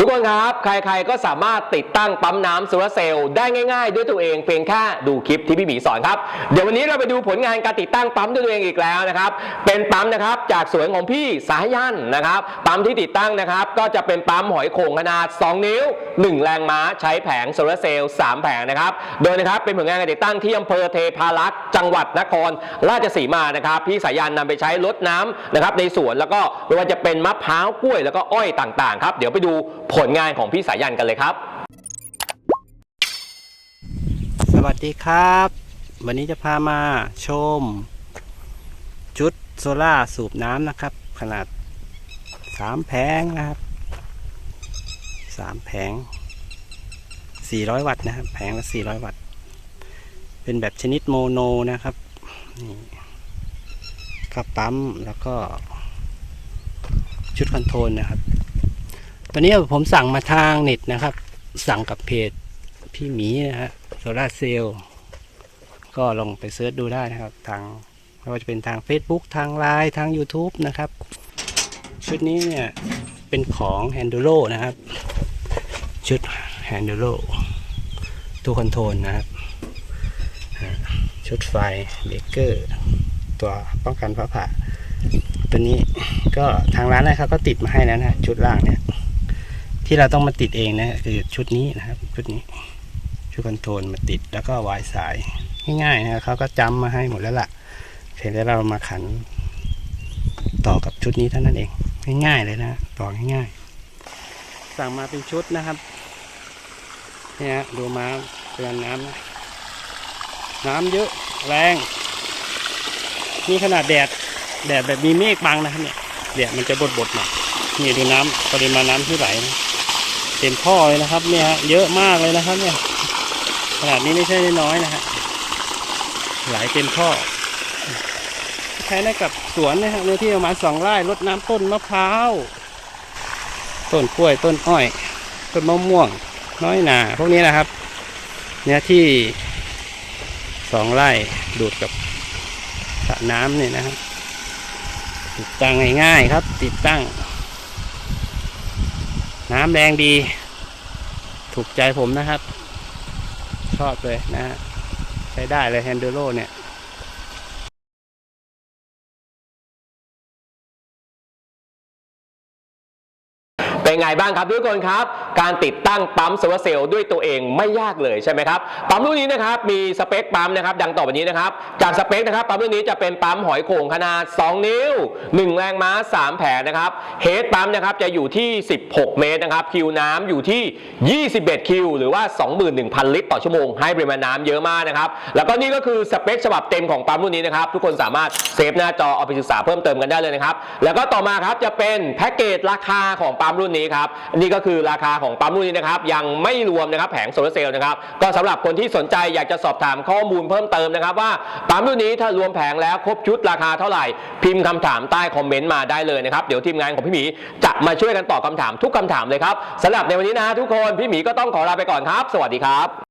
ทุกคนครับ ใครๆก็สามารถติดตั้งปั๊มน้ำโซลาเซลล์ได้ง่ายๆ ด้วยตัวเองเพียงแค่ดูคลิปที่พี่หมีสอนครับ เดี๋ยววันนี้เราไปดูผลงานการติดตั้งปั๊มด้วยตัวเองอีกแล้วนะครับ เป็นปั๊มนะครับจากสวนของพี่สายันนะครับปั๊มที่ติดตั้งนะครับ ก็จะเป็นปั๊มหอยโข่งขนาด 2 นิ้ว 1 แรงม้าใช้แผงโซลาเซลล์3แผงนะครับ โดยนะครับเป็นผลงานการติดตั้งที่อำเภอเทพารักษ์จังหวัดนครราชสีมานะครับพี่สายันนำไปใช้รดน้ำนะครับในสวนแล้วก็ไม่ว่าจะเป็นมะพร้าวกล้วยแล้วก็อ้อยต่างๆครับเดี๋ยวไปดูผลงานของพี่สายันกันเลยครับ สวัสดีครับ วันนี้จะพามาชม ชุดโซล่าสูบน้ำนะครับ ขนาด 3 แผงนะครับ 3 แผง 400 วัตต์นะครับ แผงละ 400 วัตต์ เป็นแบบชนิดโมโนนะครับนี่ก็ปั๊มแล้วก็ชุดคอนโทรลนะครับ ตอนนี้ผมสั่งมาทางเน็ตนะครับ สั่งกับเพจพี่หมีนะฮะโซลาเซลล์ก็ลองไปเสิร์ชดูได้นะครับ ทางไม่ว่าจะเป็นทาง Facebook ทางไลน์ทาง YouTube นะครับ ชุดนี้เนี่ย เป็นของ h a n d u r o นะครับ ชุด h a n d u r o ตัวคอนโทรลนะครับ ชุดไฟเบเกอร์ตัวป้องกันฟ้าผ่าตัวนี้ก็ทางร้านนะครับก็ติดมาให้แล้วนะ ชุดล่างเนี่ย ที่เราต้องมาติดเองนะคือชุดนี้นะครับ ชุดนี้ ชุดคอนโทรลมาติดแล้วก็วายสายง่ายๆนะเขาก็จำมาให้หมดแล้วล่ะเพียงแต่เรามาขันต่อกับชุดนี้เท่านั้นเอง ง่ายๆเลยนะต่อง่ายๆ สั่งมาเป็นชุดนะครับเนี่ยดูมาเตือนน้ำนะน้ำเยอะแรงนี่ขนาดแดดแดดแบบมีเมฆบังนะครับเนี่ยแดดมันจะบดๆหน่อยนี่ดูน้ำปริมาณน้ำที่ไหลนะ เต็มท่อเลยนะครับ เนี่ยฮะเยอะมากเลยนะครับ เนี่ยขนาดนี้ไม่ใช่น้อยๆนะฮะไหลเต็มท่อ ใช้ได้กับสวนนะฮะเนื้อที่ประมาณสองไร่รดน้ำต้นมะพร้าวต้นกล้วยต้นอ้อย ต้นมะม่วง น้อยหนาพวกนี้นะครับ เนื้อที่สองไร่ดูดกับสระน้ำเนี่ยนะครับติดตั้งง่ายๆครับ ติดตั้ง น้ำแดงดี ถูกใจผมนะครับ ชอบเลยนะฮะใช้ได้เลยแฮนดูโรเนี่ย เป็นไงบ้างครับทุกคนครับ การติดตั้งปั๊มโซลาร์เซลล์ด้วยตัวเองไม่ยากเลยใช่ไหมครับปั๊มรุ่นนี้นะครับมีสเปคปั๊มนะครับดังต่อไปนี้นะครับจากสเปคนะครับปั๊มรุ่นนี้จะเป็นปั๊มหอยโข่งขนาด 2 นิ้ว 1 แรงม้า 3 แผงนะครับเฮดปั๊มนะครับจะอยู่ที่ 16 เมตรนะครับคิวน้ำอยู่ที่ 21 คิวหรือว่า 21,000 ลิตรต่อชั่วโมงให้ปริมาณน้ำเยอะมากนะครับแล้วก็นี่ก็คือสเปคฉบับเต็มของปั๊มรุ่นนี้นะครับทุกคนสามารถเซฟหน้าจอเอาไปศึกษาเพิ่มเติมกันได้เลยนะครับแล้วก็ต่อมาครับจะเป็นแพ็กเกจราคาของปั๊มรุ่นนี้ครับนี่ก็คือราคาของปั๊มรุ่นนี้นะครับยังไม่รวมนะครับแผงโซลาร์เซลล์นะครับก็สำหรับคนที่สนใจอยากจะสอบถามข้อมูลเพิ่มเติมนะครับว่าปั๊มรุ่นนี้ถ้ารวมแผงแล้วครบชุดราคาเท่าไหร่ พิมพ์คำถามใต้คอมเมนต์มาได้เลยนะครับเดี๋ยวทีมงานของพี่หมีจะมาช่วยกันตอบคำถามทุกคำถามเลยครับสำหรับในวันนี้นะทุกคนพี่หมีก็ต้องขอลาไปก่อนครับ สวัสดีครับ